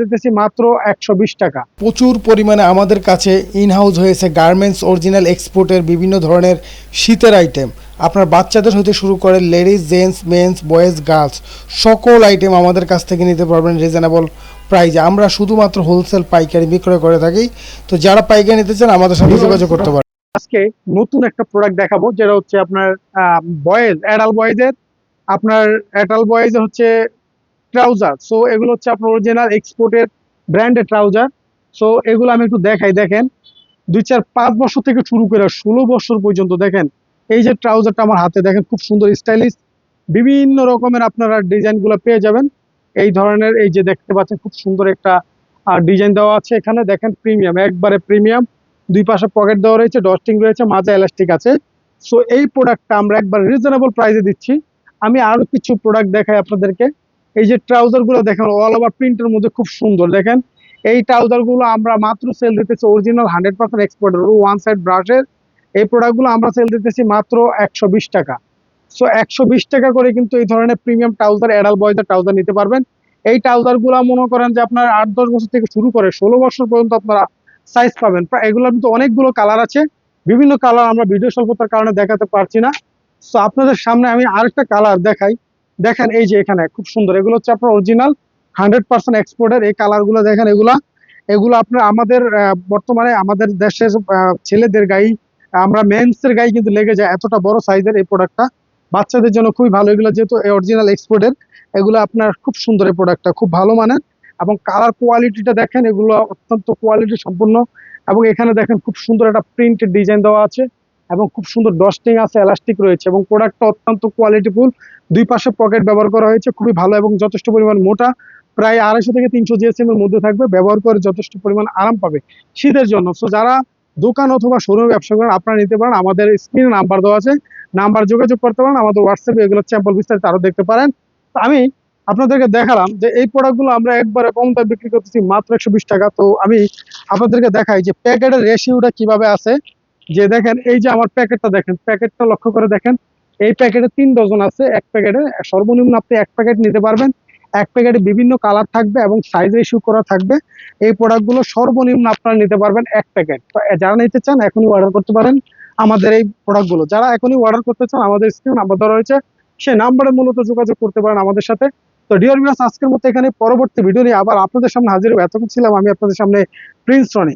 দিতেছি মাত্র একশো বিশ টাকা। প্রচুর পরিমাণে আমাদের কাছে ইনহাউস হয়েছে গার্মেন্টস অরিজিনাল এক্সপোর্টের বিভিন্ন ধরনের শীতের আইটেম আপনার বাচ্চাদের হতে শুরু করে ladies gents men's boys girls সকল আইটেম আমাদের কাছ থেকে নিতে পারবেন রিজনেবল প্রাইজে আমরা শুধুমাত্র হোলসেল পাইকারি বিক্রয় করে থাকি। তো যারা পাইকারি নিতে চান আমাদের সাথে যোগাযোগ করতে পারেন। আজকে নতুন একটা প্রোডাক্ট দেখাবো যেটা হচ্ছে আপনার বয়েজ অ্যাডাল বয়েজের আপনার অ্যাডাল বয়েজ হচ্ছে ট্রাউজার সো এগুলো হচ্ছে আপনার অরিজিনাল এক্সপোর্টের ব্র্যান্ডের ট্রাউজার সো এগুলো আমি একটু দেখাই, দেখেন। দুই চার পাঁচ বছর থেকে শুরু করে ষোলো বছর পর্যন্ত, দেখেন। এই যে ট্রাউজারটা আমার হাতে, দেখেন, খুব সুন্দর স্টাইলিশ বিভিন্ন রকমের আপনারা ডিজাইনগুলো পেয়ে যাবেন। এই ধরনের, এই যে দেখতে পাচ্ছেন, খুব সুন্দর একটা ডিজাইন দেওয়া আছে এখানে। দেখেন প্রিমিয়াম একবারে প্রিমিয়াম দুই পাশে পকেট দেওয়া রয়েছে ডস্টিং রয়েছে, মাঝে এলাস্টিক আছে। সো এই প্রোডাক্টটা আমরা একবার রিজনেবল প্রাইসে দিচ্ছি। আমি আরও কিছু প্রোডাক্ট দেখাই আপনাদেরকে। এই যে ট্রাউজারগুলো দেখেন অল ওভার প্রিন্টের মধ্যে খুব সুন্দর, দেখেন? এই ট্রাউজারগুলো আমরা মাত্র সেল দিতেছি অরিজিনাল হান্ড্রেড পার্সেন্ট এক্সপোর্টের ওয়ান সাইড ব্রাশের এই প্রোডাক্টগুলো আমরা সেল দিতেছি মাত্র একশো বিশ টাকা। সো একশো বিশ টাকা করে কিন্তু এই ধরনের প্রিমিয়াম ট্রাউজার অ্যাডাল বয়দের ট্রাউজার নিতে পারবেন। এই ট্রাউজারগুলো মনে করেন যে আপনার আট দশ বছর থেকে শুরু করে, ষোলো বছর পর্যন্ত আপনারা সাইজ পাবেন। এগুলোর কিন্তু অনেকগুলো কালার আছে। বিভিন্ন কালার আমরা ভিডিও স্বল্পতার কারণে দেখাতে পারছি না। সো আপনাদের সামনে আমি আরেকটা কালার দেখাই। দেখেন এই যে এখানে, খুব সুন্দর। এগুলো হচ্ছে আপনার অরিজিনাল হান্ড্রেড পার্সেন্ট এক্সপোর্টের এই কালারগুলো দেখেন, এগুলা, এগুলো আপনার আমাদের বর্তমানে আমাদের দেশের ছেলেদের গায়ে আমরা মেন্সের গায়ে কিন্তু লেগে যায় এতটা বড় সাইজের এই প্রোডাক্টটা বাচ্চাদের জন্য খুবই ভালো। এগুলো যেহেতু অরিজিনাল এক্সপোর্টের এগুলো আপনার খুব সুন্দর এই প্রোডাক্টটা খুব ভালো মানের। এবং কালার কোয়ালিটিটা দেখেন, এগুলো অত্যন্ত কোয়ালিটি সম্পূর্ণ এবং এখানে দেখেন, খুব সুন্দর একটা প্রিন্টের ডিজাইন দেওয়া আছে। এবং খুব সুন্দর ডস্টিং আছে এলাস্টিক রয়েছে এবং প্রোডাক্টটা অত্যন্ত কোয়ালিটিফুল দুই পাশে পকেট ব্যবহার করা হয়েছে, খুবই ভালো এবং যথেষ্ট পরিমাণ মোটা। প্রায় আড়াইশো থেকে তিনশো জিএসএম এর মধ্যে থাকবে, ব্যবহার করে যথেষ্ট পরিমাণ আরাম পাবে শীতের জন্য। সো যারা দোকান অথবা শোরুমে ব্যবসা করেন, আপনারা নিতে পারেন। আমাদের স্ক্রিনে নাম্বার দেওয়া আছে নাম্বার যোগাযোগ করতে পারেন, আমাদের হোয়াটসঅ্যাপে এগুলো স্যাম্পল বিস্তারিত আরও দেখতে পারেন। তো আমি আপনাদেরকে দেখালাম যে এই প্রোডাক্টগুলো আমরা একবারে কম দামে বিক্রি করতেছি মাত্র একশো বিশ টাকা। তো আমি আপনাদেরকে দেখাই যে প্যাকেটের রেশিওটা কীভাবে আছে। যে দেখেন, এই যে আমার প্যাকেটটা দেখেন, প্যাকেটটা লক্ষ্য করে দেখেন, এই প্যাকেটে তিন ডজন আছে, এক প্যাকেটে সর্বনিম্ন আপনি এক প্যাকেট নিতে পারবেন। এক প্যাকেটে বিভিন্ন কালার থাকবে এবং সাইজ রেশিও করা থাকবে। এই প্রোডাক্টগুলো সর্বনিম্ন আপনারা নিতে পারবেন এক প্যাকেট। যারা নিতে চান, এখনই অর্ডার করতে পারেন আমাদের এই প্রোডাক্টগুলো যারা এখনই অর্ডার করতে চান, আমাদের স্ক্রিন নাম্বার দেওয়া রয়েছে সেই নাম্বারে মূলত যোগাযোগ করতে পারেন আমাদের সাথে। তো ডিওর ভিউয়ার্স আজকের মতো এখানে পরবর্তী ভিডিও নিয়ে আবার আপনাদের সামনে হাজির হব। এতক্ষণ ছিলাম আমি আপনাদের সামনে প্রিন্স রনি